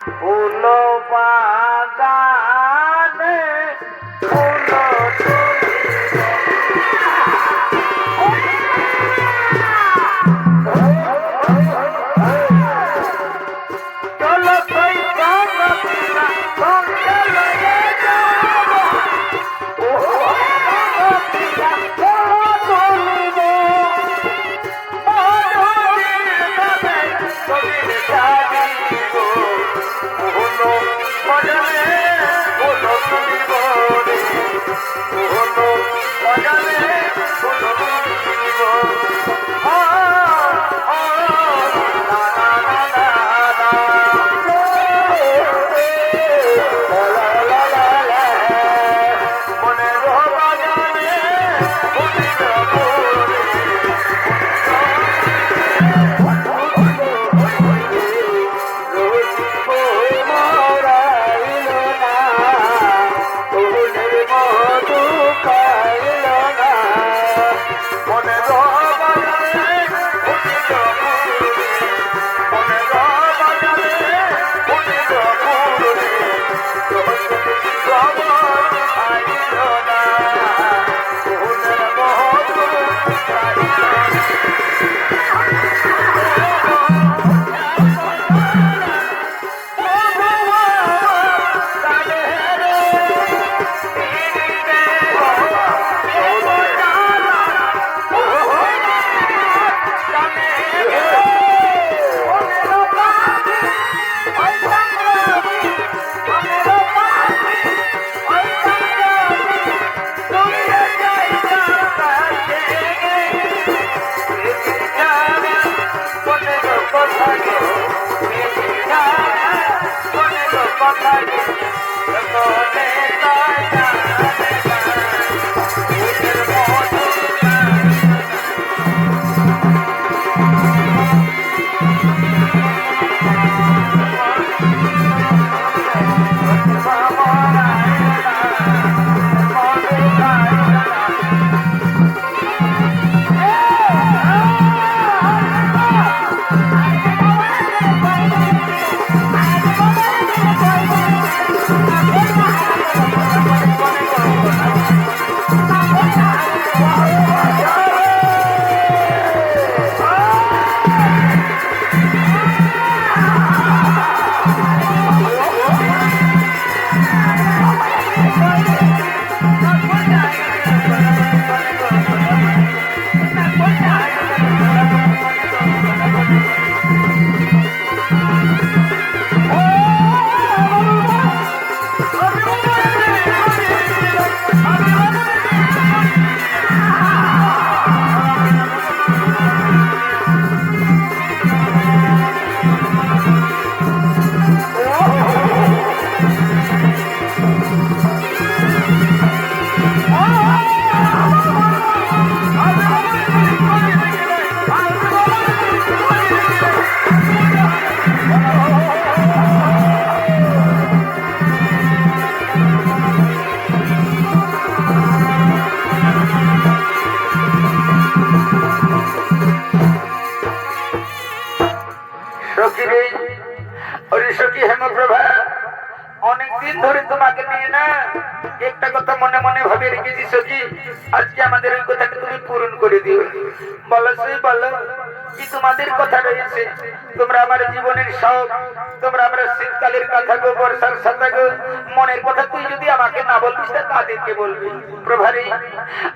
ফুল বাগানে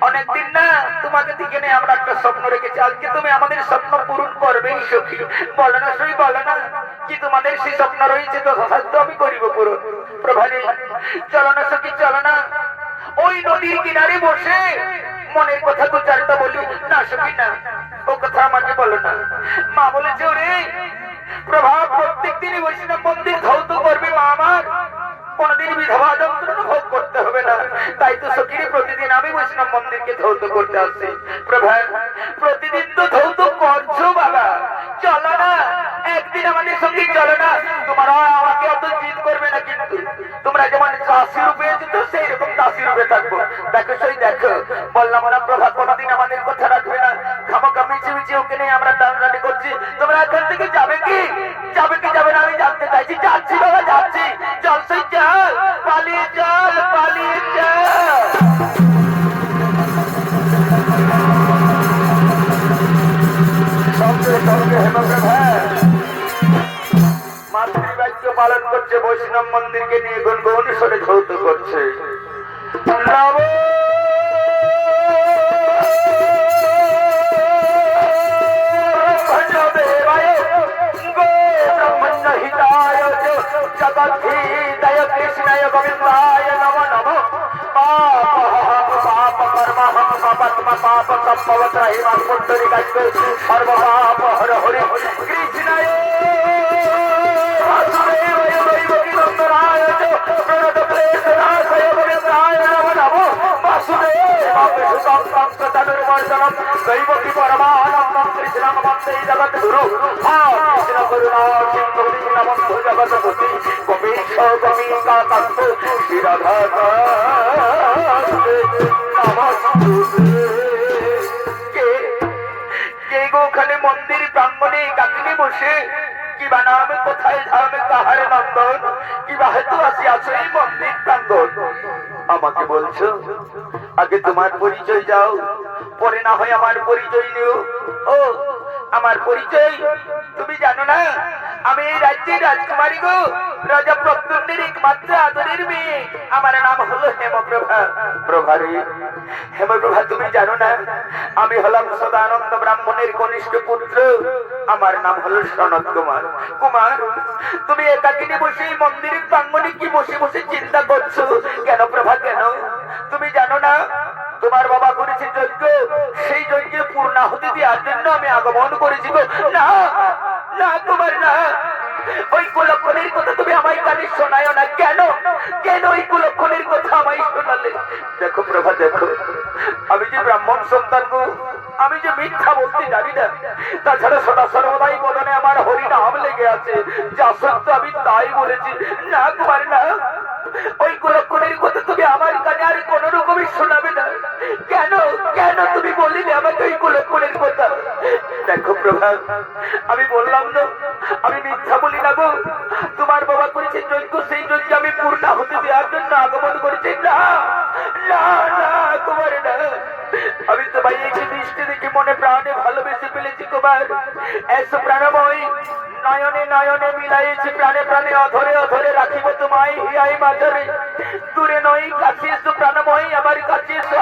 অনেকদিন না তোমাকে দিকে নিয়ে আমরা একটা স্বপ্ন রেখেছি। আজকে তুমি আমাদের স্বপ্ন পূরণ করবেই সখী। বলো না সই বলো না, কি তোমাদের সেই স্বপ্ন রয়েছে তো সাধ্য আমি করিব পূরণ। প্রভারী, চলো না সখী, চলো না। ওই নদীর কিনারে বসে মনের কথা দু চারটা বলি, না সখী, না। ও কথা আমাকে বলো না। মা বলেছে, ওরে প্রভা প্রত্যেক দিনই বৈষ্ণব মন্দির ধৌত করবে মা আমার। কোনদিন বিধবা যন্ত্রণা ভোগ করতে হবে না। তাই তো প্রতিদিন আমি তো ধৌত করছ বাবা। চলো না, একদিন আমাদের সঙ্গে চলো না। তোমরা আমাকে অত জিদ করবে না কিন্তু। তোমরা যেমন চাষি রূপে তো সেই রকম দাসী থাকব। দেখো, সেই দেখো। বললাম, ওরা প্রভা কোনদিন আমাদের কথা রাখবে না। খামোখা, মিছে মিছে, ওকে নিয়ে আমরা টানাটানি করছি। তোমরা এখান থেকে যাবে কি? যাবে কি, যাবে না, আমি জানতে চাইছি। যাচ্ছি, বাবা, যাচ্ছি। চল, সেই চল। পালিয়ে চল পালিয়ে চল। সঙ্গে সঙ্গে হেমপ্রভা মাতৃবাক্য পালন করছে, বৈষ্ণব মন্দিরকে নিয়ে গুনগুন সরে ধৌত করছে। নব ব্রহ্মদেবায় গো ব্রহ্মণ্য হিতায় জগদ্ধিতায় কৃষ্ণায় গোবিন্দায় নম নম পাপ পাপ কর্মহম পাপাত্ম পাপ সম্ভবত্রহিমাং পুণ্ডরিকাস্তে সর্বপাপ হর হরি কৃষ্ণায় বাসুদেবায় দৈবকী নন্দনায় চ প্রণত কৃষ্ণ করুণা সিন্ধু দীনবন্ধু জগৎপতি কপীশ কপিকা কান্ত শিরধর কে? কে গো ওখানে মন্দির প্রাঙ্গণে কাকিনি বসে কি বা নাম, কোথায় ধাম, কাহার নন্দন? কি বা হেতু আসি আছো এই মন্দির প্রাঙ্গণ? আমাকে বলছো? আগে তোমার পরিচয় যাও পরে না হয় আমার পরিচয় নিও। ও আমার পরিচয়। তুমি জানো না, আমি এই রাজ্যের রাজকুমারী গো, রাজা প্রদ্যুম্নের একমাত্র আদরের মেয়ে। আমার নাম হলো হেমপ্রভা। প্রভারে হেমপ্রভা, তুমি জানো না, আমি হলাম সদানন্দ ব্রাহ্মণের কনিষ্ঠ পুত্র। আমার নাম হলো সনত কুমার। কুমার, তুমি একাকিনী বসে এই মন্দিরের প্রাঙ্গণে কি বসে বসে চিন্তা করছ? কেন প্রভা, কেন? তুমি জানো না তোমার বাবা করেছে যজ্ঞ, সেই যজ্ঞে পূর্ণাহুতি দেওয়ার জন্য আমি আগমন করেছি গো। না না, তোমার না। ওই কুলক্ষণের কথা তুমি আমায় কানে শোনায় না। কেন? কেন ওই কুলক্ষণের কথা আমায় শোনালে? দেখো প্রভা, দেখো। আমি যে ব্রাহ্মণ সন্তান গো, আমি যে মিথ্যা বলতে জানি না, তাছাড়া সদা সর্বদাই বদনে আমার হরি নাম লেগে আছে। যা সত্য আমি তাই বলেছি। না, তোমার না। ওই কুলক্ষণের কথা তুমি আমার কানে আর কোন রকমই শোনাবে কেন তুমি বলিলে আমাকে ওই কুলক্ষণের কথা। দেখো প্রভা আমি বললাম না, আমি মিথ্যা বলি না গো। তোমার বাবা করেছে যজ্ঞ, সেই যজ্ঞ আমি পূর্ণা হতে দেওয়ার জন্য আগমন করেছি। না না না, কুমার না। আমি তোমায় একটি দৃষ্টি দেখে মনে প্রাণে ভালোবেসে ফেলেছি, কুমার। এসো প্রাণময়, নয়নে নয়নে মিলাইছি প্রাণে প্রাণে অধরে অধরে রাখিব তোমায়, হিয়াই মাঝরে দূরে নই কাছে এসো প্রাণময়, আমার কাছে এসো।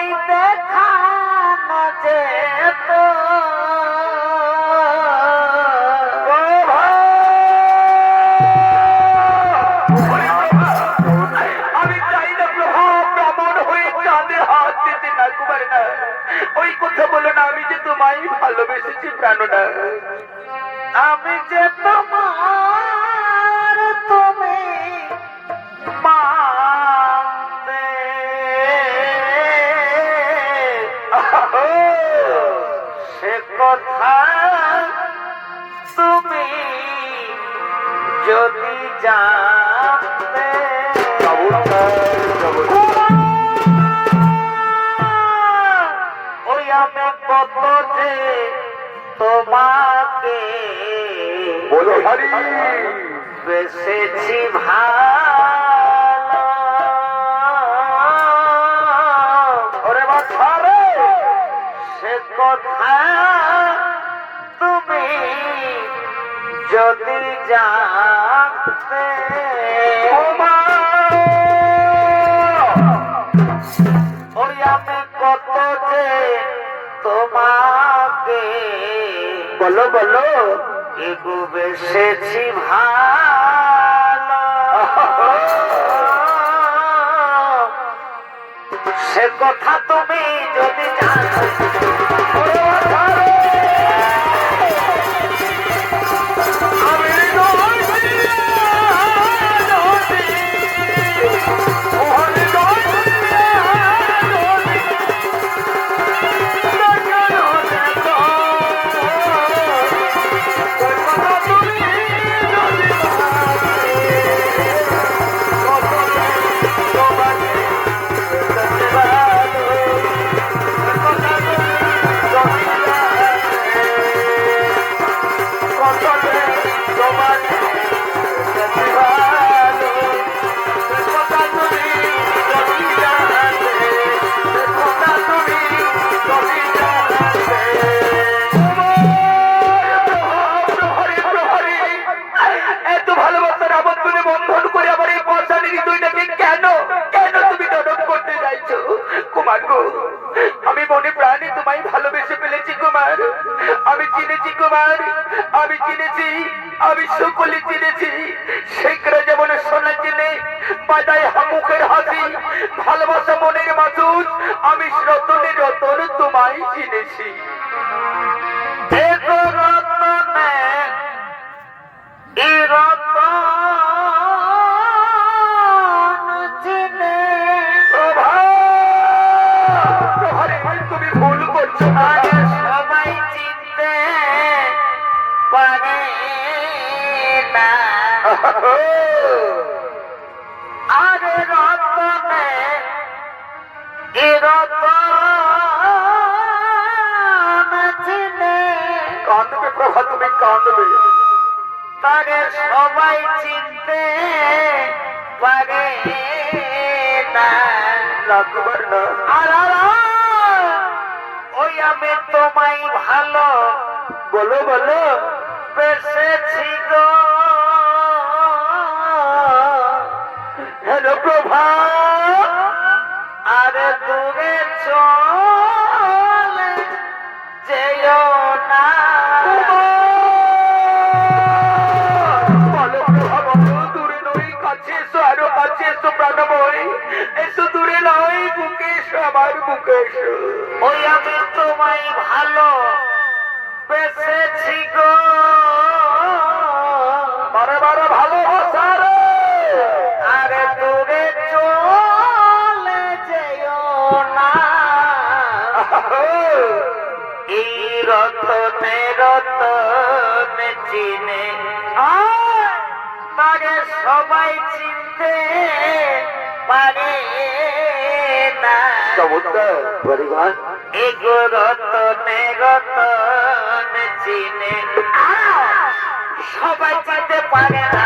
তোমায় দেখা না যেত না না না। ওই কথা বলো না, আমি যে তোমায় ভালোবেসেছি প্রাণনা আমি যে তোমার যদি জানতে ওই আমি কত যে তোমাকে বলো হরি। বেসেছি ভালো। ওরে সে কথা তুমি যদি যে বলো বলো এগো ভালো সে কথা তুমি যদি জানো আমি চিনেছি আমি সকলে চিনেছি শেখরা যেমন সোনা চিনে বাজায় হামুখের হাসি। ভালোবাসা মনের মাসুস আমি রতনে রতন তোমায় চিনেছি প্রভা তুমি কাঁদবে তারে সবাই চিনতে পারে না। আর, ওই আমি তোমায় ভালো বলো বলো। বেসেছি গো। হ্যালো প্রভা। আরে দূরে চলে। এসো দূরে নয় বুকে এসো আমার বুকে এসো। ওই আমি তোমায় ভালো বেসেছি গো। বারে বারে ভালোবাসা রে। আরে দূরে চলে যেও না। এই চিনে। সবাই চিনতে চমৎকার পরিবার এগো রতনে রতনে চিনে সবাই চিনতে পারে না।